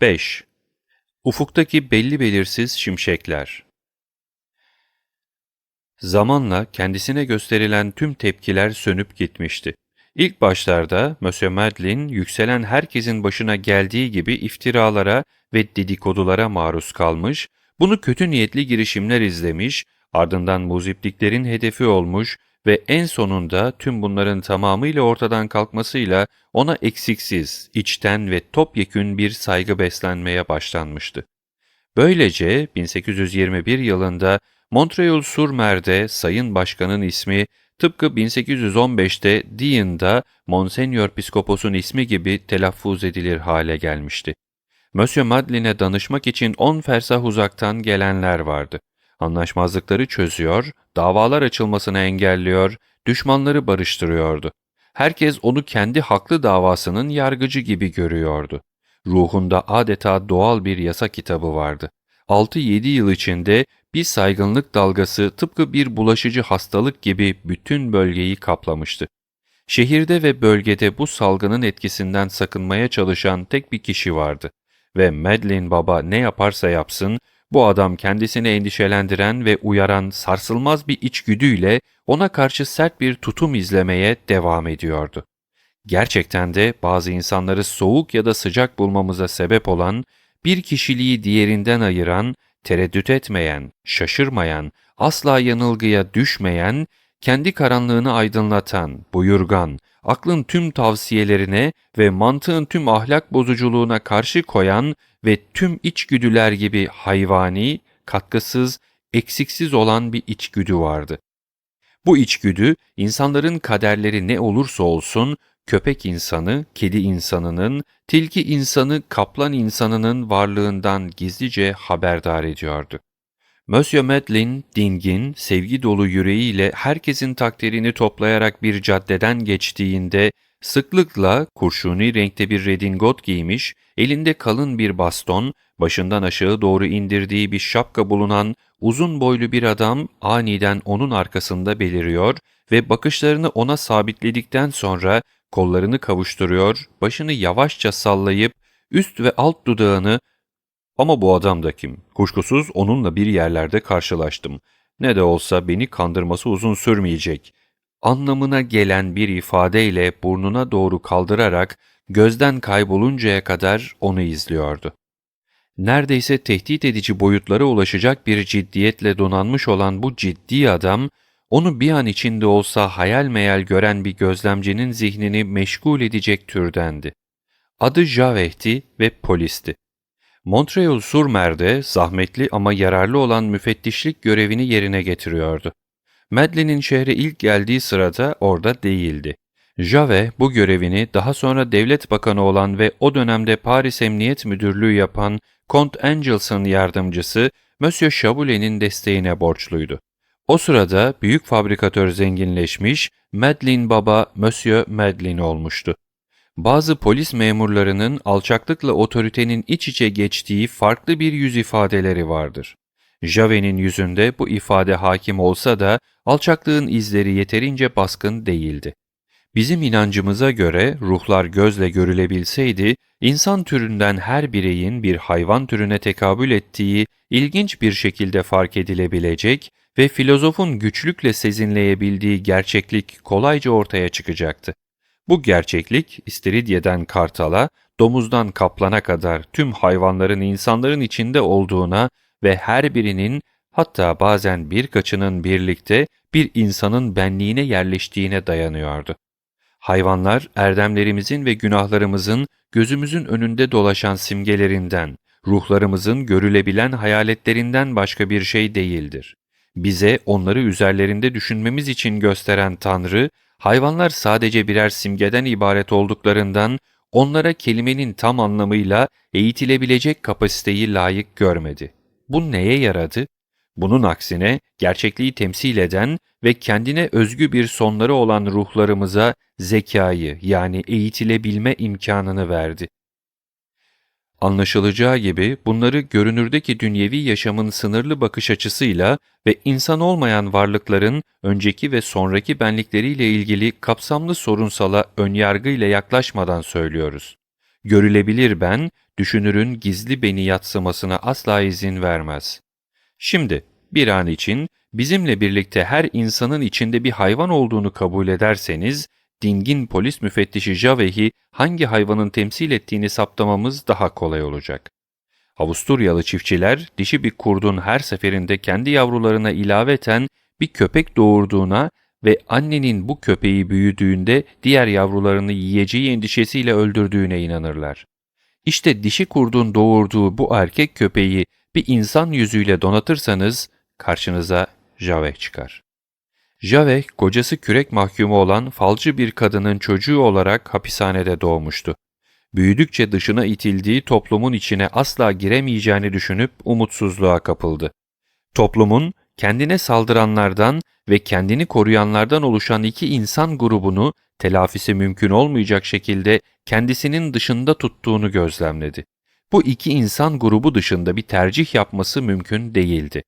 5. Ufuktaki belli belirsiz şimşekler Zamanla kendisine gösterilen tüm tepkiler sönüp gitmişti. İlk başlarda Monsieur Madeleine yükselen herkesin başına geldiği gibi iftiralara ve dedikodulara maruz kalmış, bunu kötü niyetli girişimler izlemiş, ardından muzipliklerin hedefi olmuş ve en sonunda tüm bunların tamamıyla ortadan kalkmasıyla ona eksiksiz, içten ve topyekün bir saygı beslenmeye başlanmıştı. Böylece 1821 yılında Montreal-sur-Mer'de Sayın Başkan'ın ismi tıpkı 1815'te Dian'da Monseigneur Piskopos'un ismi gibi telaffuz edilir hale gelmişti. Monsieur Madeleine'e danışmak için on fersah uzaktan gelenler vardı. Anlaşmazlıkları çözüyor, davalar açılmasını engelliyor, düşmanları barıştırıyordu. Herkes onu kendi haklı davasının yargıcı gibi görüyordu. Ruhunda adeta doğal bir yasa kitabı vardı. 6-7 yıl içinde bir saygınlık dalgası tıpkı bir bulaşıcı hastalık gibi bütün bölgeyi kaplamıştı. Şehirde ve bölgede bu salgının etkisinden sakınmaya çalışan tek bir kişi vardı ve Madeline Baba ne yaparsa yapsın, bu adam kendisini endişelendiren ve uyaran sarsılmaz bir içgüdüyle ona karşı sert bir tutum izlemeye devam ediyordu. Gerçekten de bazı insanları soğuk ya da sıcak bulmamıza sebep olan, bir kişiliği diğerinden ayıran, tereddüt etmeyen, şaşırmayan, asla yanılgıya düşmeyen, kendi karanlığını aydınlatan, buyurgan, aklın tüm tavsiyelerine ve mantığın tüm ahlak bozuculuğuna karşı koyan ve tüm içgüdüler gibi hayvani, katkısız, eksiksiz olan bir içgüdü vardı. Bu içgüdü, insanların kaderleri ne olursa olsun, köpek insanı, kedi insanının, tilki insanı, kaplan insanının varlığından gizlice haberdar ediyordu. Monsieur Madeline, dingin, sevgi dolu yüreğiyle herkesin takdirini toplayarak bir caddeden geçtiğinde, sıklıkla kurşuni renkte bir redingot giymiş, elinde kalın bir baston, başından aşağı doğru indirdiği bir şapka bulunan uzun boylu bir adam aniden onun arkasında beliriyor ve bakışlarını ona sabitledikten sonra kollarını kavuşturuyor, başını yavaşça sallayıp üst ve alt dudağını ama bu adam da kim? Kuşkusuz onunla bir yerlerde karşılaştım. Ne de olsa beni kandırması uzun sürmeyecek. Anlamına gelen bir ifadeyle burnuna doğru kaldırarak gözden kayboluncaya kadar onu izliyordu. Neredeyse tehdit edici boyutlara ulaşacak bir ciddiyetle donanmış olan bu ciddi adam, onu bir an içinde olsa hayal meyal gören bir gözlemcinin zihnini meşgul edecek türdendi. Adı Javeh'ti ve polisti. Montreal-sur-Mer'de zahmetli ama yararlı olan müfettişlik görevini yerine getiriyordu. Madeline'in şehre ilk geldiği sırada orada değildi. Jave bu görevini daha sonra devlet bakanı olan ve o dönemde Paris Emniyet Müdürlüğü yapan Kont Angels'ın yardımcısı Monsieur Chaboulet'in desteğine borçluydu. O sırada büyük fabrikatör zenginleşmiş, Madeline baba Monsieur Madeline olmuştu. Bazı polis memurlarının alçaklıkla otoritenin iç içe geçtiği farklı bir yüz ifadeleri vardır. Jave'nin yüzünde bu ifade hakim olsa da alçaklığın izleri yeterince baskın değildi. Bizim inancımıza göre ruhlar gözle görülebilseydi, insan türünden her bireyin bir hayvan türüne tekabül ettiği ilginç bir şekilde fark edilebilecek ve filozofun güçlükle sezinleyebildiği gerçeklik kolayca ortaya çıkacaktı. Bu gerçeklik İstiridye'den kartala, domuzdan kaplana kadar tüm hayvanların insanların içinde olduğuna ve her birinin hatta bazen birkaçının birlikte bir insanın benliğine yerleştiğine dayanıyordu. Hayvanlar erdemlerimizin ve günahlarımızın gözümüzün önünde dolaşan simgelerinden, ruhlarımızın görülebilen hayaletlerinden başka bir şey değildir. Bize onları üzerlerinde düşünmemiz için gösteren Tanrı, hayvanlar sadece birer simgeden ibaret olduklarından onlara kelimenin tam anlamıyla eğitilebilecek kapasiteyi layık görmedi. Bu neye yaradı? Bunun aksine gerçekliği temsil eden ve kendine özgü bir sonları olan ruhlarımıza zekayı yani eğitilebilme imkanını verdi. Anlaşılacağı gibi bunları görünürdeki dünyevi yaşamın sınırlı bakış açısıyla ve insan olmayan varlıkların önceki ve sonraki benlikleriyle ilgili kapsamlı sorunsala önyargıyla yaklaşmadan söylüyoruz. Görülebilir ben, düşünürün gizli beni yatsımasına asla izin vermez. Şimdi, bir an için bizimle birlikte her insanın içinde bir hayvan olduğunu kabul ederseniz, dingin polis müfettişi Javeh'i hangi hayvanın temsil ettiğini saptamamız daha kolay olacak. Avusturyalı çiftçiler dişi bir kurdun her seferinde kendi yavrularına ilaveten bir köpek doğurduğuna ve annenin bu köpeği büyüdüğünde diğer yavrularını yiyeceği endişesiyle öldürdüğüne inanırlar. İşte dişi kurdun doğurduğu bu erkek köpeği bir insan yüzüyle donatırsanız karşınıza Javeh çıkar. Javeh, kocası kürek mahkumu olan falcı bir kadının çocuğu olarak hapishanede doğmuştu. Büyüdükçe dışına itildiği toplumun içine asla giremeyeceğini düşünüp umutsuzluğa kapıldı. Toplumun kendine saldıranlardan ve kendini koruyanlardan oluşan iki insan grubunu telafisi mümkün olmayacak şekilde kendisinin dışında tuttuğunu gözlemledi. Bu iki insan grubu dışında bir tercih yapması mümkün değildi.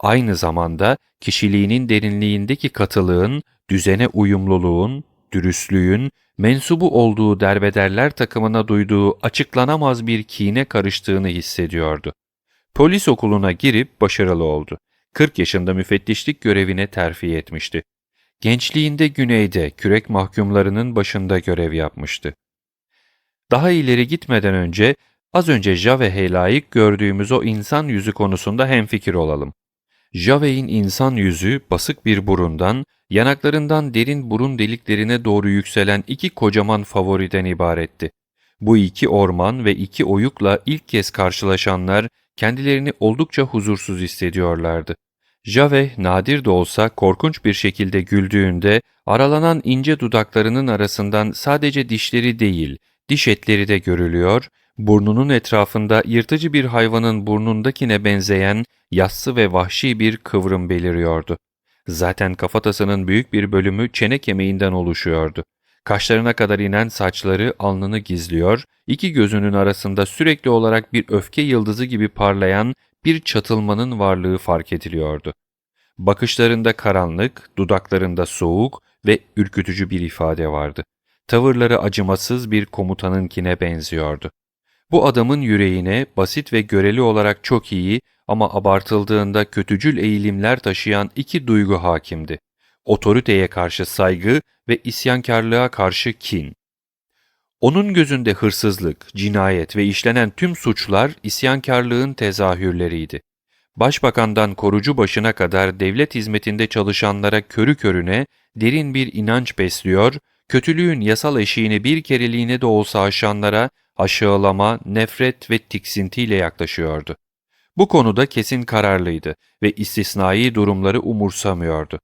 Aynı zamanda kişiliğinin derinliğindeki katılığın, düzene uyumluluğun, dürüstlüğün, mensubu olduğu derbederler takımına duyduğu açıklanamaz bir kine karıştığını hissediyordu. Polis okuluna girip başarılı oldu. 40 yaşında müfettişlik görevine terfi etmişti. Gençliğinde güneyde kürek mahkumlarının başında görev yapmıştı. Daha ileri gitmeden önce az önce Jave'he layık gördüğümüz o insan yüzü konusunda hemfikir olalım. Jave'in insan yüzü basık bir burundan, yanaklarından derin burun deliklerine doğru yükselen iki kocaman favoriden ibaretti. Bu iki orman ve iki oyukla ilk kez karşılaşanlar kendilerini oldukça huzursuz hissediyorlardı. Javeh nadir de olsa korkunç bir şekilde güldüğünde aralanan ince dudaklarının arasından sadece dişleri değil, diş etleri de görülüyor, burnunun etrafında yırtıcı bir hayvanın burnundakine benzeyen yassı ve vahşi bir kıvrım beliriyordu. Zaten kafatasının büyük bir bölümü çene kemiğinden oluşuyordu. Kaşlarına kadar inen saçları alnını gizliyor, iki gözünün arasında sürekli olarak bir öfke yıldızı gibi parlayan bir çatılmanın varlığı fark ediliyordu. Bakışlarında karanlık, dudaklarında soğuk ve ürkütücü bir ifade vardı. Tavırları acımasız bir komutanınkine benziyordu. Bu adamın yüreğine basit ve göreli olarak çok iyi ama abartıldığında kötücül eğilimler taşıyan iki duygu hakimdi. Otoriteye karşı saygı ve isyankarlığa karşı kin. Onun gözünde hırsızlık, cinayet ve işlenen tüm suçlar isyankarlığın tezahürleriydi. Başbakandan korucu başına kadar devlet hizmetinde çalışanlara körü körüne derin bir inanç besliyor, kötülüğün yasal eşiğini bir kereliğine de olsa aşanlara aşağılama, nefret ve tiksintiyle yaklaşıyordu. Bu konuda kesin kararlıydı ve istisnai durumları umursamıyordu.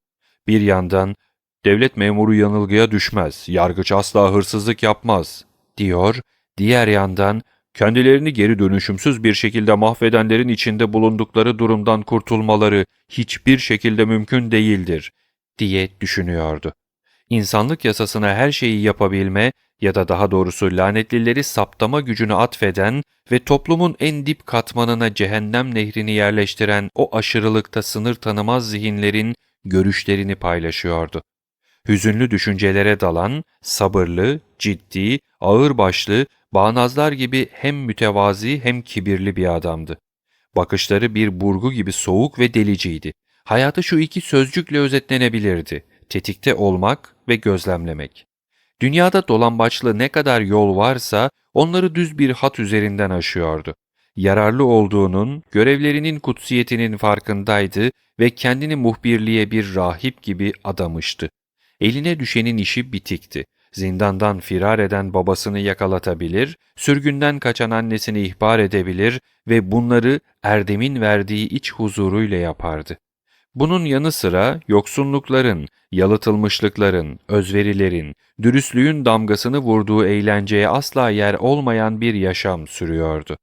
Bir yandan devlet memuru yanılgıya düşmez, yargıç asla hırsızlık yapmaz diyor, diğer yandan kendilerini geri dönüşümsüz bir şekilde mahvedenlerin içinde bulundukları durumdan kurtulmaları hiçbir şekilde mümkün değildir diye düşünüyordu. İnsanlık yasasına her şeyi yapabilme ya da daha doğrusu lanetlileri saptama gücünü atfeden ve toplumun en dip katmanına cehennem nehrini yerleştiren o aşırılıkta sınır tanımaz zihinlerin görüşlerini paylaşıyordu. Hüzünlü düşüncelere dalan, sabırlı, ciddi, ağırbaşlı, bağnazlar gibi hem mütevazi hem kibirli bir adamdı. Bakışları bir burgu gibi soğuk ve deliciydi. Hayatı şu iki sözcükle özetlenebilirdi. Tetikte olmak ve gözlemlemek. Dünyada dolambaçlı ne kadar yol varsa onları düz bir hat üzerinden aşıyordu. Yararlı olduğunun, görevlerinin kutsiyetinin farkındaydı ve kendini muhbirliğe bir rahip gibi adamıştı. Eline düşenin işi bitikti. Zindandan firar eden babasını yakalatabilir, sürgünden kaçan annesini ihbar edebilir ve bunları Erdem'in verdiği iç huzuruyla yapardı. Bunun yanı sıra yoksunlukların, yalıtılmışlıkların, özverilerin, dürüstlüğün damgasını vurduğu eğlenceye asla yer olmayan bir yaşam sürüyordu.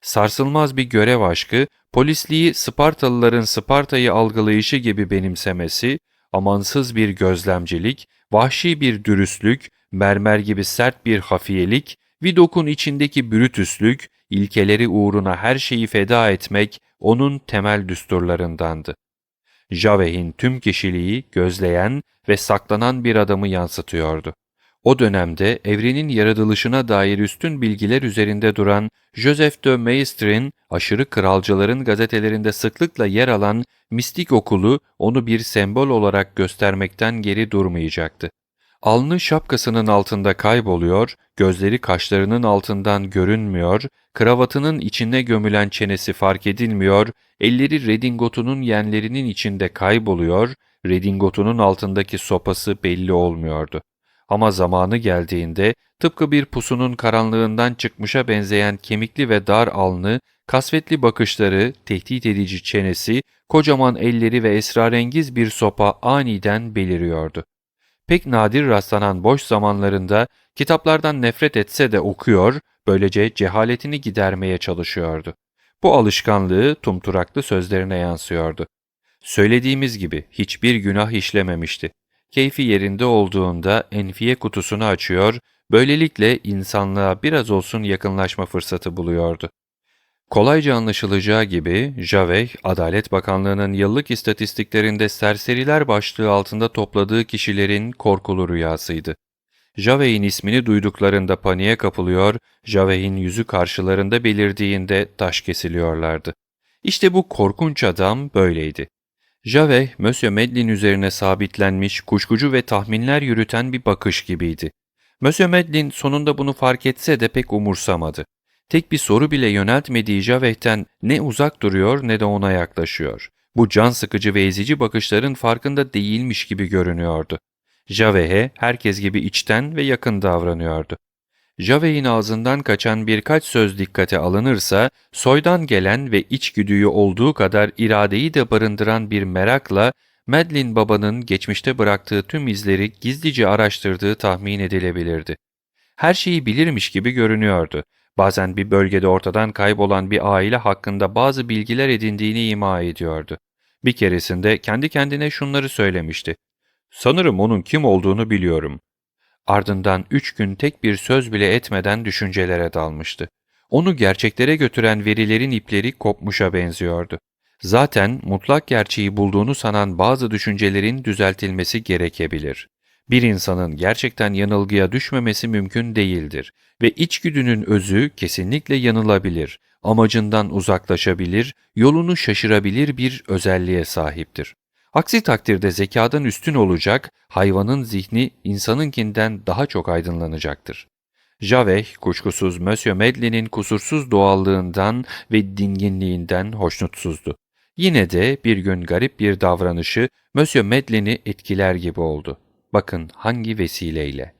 Sarsılmaz bir görev aşkı, polisliği Spartalıların Sparta'yı algılayışı gibi benimsemesi, amansız bir gözlemcilik, vahşi bir dürüstlük, mermer gibi sert bir hafiyelik, Vidok'un içindeki brütüslük, ilkeleri uğruna her şeyi feda etmek onun temel düsturlarındandı. Javeh'in tüm kişiliği gözleyen ve saklanan bir adamı yansıtıyordu. O dönemde evrenin yaratılışına dair üstün bilgiler üzerinde duran Joseph de Maistre,'in aşırı kralcıların gazetelerinde sıklıkla yer alan mistik okulu onu bir sembol olarak göstermekten geri durmayacaktı. Alnı şapkasının altında kayboluyor, gözleri kaşlarının altından görünmüyor, kravatının içine gömülen çenesi fark edilmiyor, elleri redingotunun yenlerinin içinde kayboluyor, redingotunun altındaki sopası belli olmuyordu. Ama zamanı geldiğinde tıpkı bir pusunun karanlığından çıkmışa benzeyen kemikli ve dar alnı, kasvetli bakışları, tehdit edici çenesi, kocaman elleri ve esrarengiz bir sopa aniden beliriyordu. Pek nadir rastlanan boş zamanlarında kitaplardan nefret etse de okuyor, böylece cehaletini gidermeye çalışıyordu. Bu alışkanlığı tumturaklı sözlerine yansıyordu. Söylediğimiz gibi hiçbir günah işlememişti. Keyfi yerinde olduğunda enfiye kutusunu açıyor, böylelikle insanlığa biraz olsun yakınlaşma fırsatı buluyordu. Kolayca anlaşılacağı gibi Javey, Adalet Bakanlığı'nın yıllık istatistiklerinde serseriler başlığı altında topladığı kişilerin korkulu rüyasıydı. Javey'in ismini duyduklarında paniğe kapılıyor, Javey'in yüzü karşılarında belirdiğinde taş kesiliyorlardı. İşte bu korkunç adam böyleydi. Javey, Monsieur Medlin üzerine sabitlenmiş, kuşkucu ve tahminler yürüten bir bakış gibiydi. Monsieur Medlin sonunda bunu fark etse de pek umursamadı. Tek bir soru bile yöneltmediği Javeh'ten ne uzak duruyor ne de ona yaklaşıyor. Bu can sıkıcı ve ezici bakışların farkında değilmiş gibi görünüyordu. Javeh'e herkes gibi içten ve yakın davranıyordu. Javeh'in ağzından kaçan birkaç söz dikkate alınırsa, soydan gelen ve içgüdüyü olduğu kadar iradeyi de barındıran bir merakla Madeline babanın geçmişte bıraktığı tüm izleri gizlice araştırdığı tahmin edilebilirdi. Her şeyi bilirmiş gibi görünüyordu. Bazen bir bölgede ortadan kaybolan bir aile hakkında bazı bilgiler edindiğini ima ediyordu. Bir keresinde kendi kendine şunları söylemişti. Sanırım onun kim olduğunu biliyorum. Ardından üç gün tek bir söz bile etmeden düşüncelere dalmıştı. Onu gerçeklere götüren verilerin ipleri kopmuşa benziyordu. Zaten mutlak gerçeği bulduğunu sanan bazı düşüncelerin düzeltilmesi gerekebilir. Bir insanın gerçekten yanılgıya düşmemesi mümkün değildir ve içgüdünün özü kesinlikle yanılabilir, amacından uzaklaşabilir, yolunu şaşırabilir bir özelliğe sahiptir. Aksi takdirde zekadan üstün olacak, hayvanın zihni insanınkinden daha çok aydınlanacaktır. Javeh kuşkusuz Monsieur Medlin'in kusursuz doğallığından ve dinginliğinden hoşnutsuzdu. Yine de bir gün garip bir davranışı Monsieur Medlin'i etkiler gibi oldu. Bakın hangi vesileyle.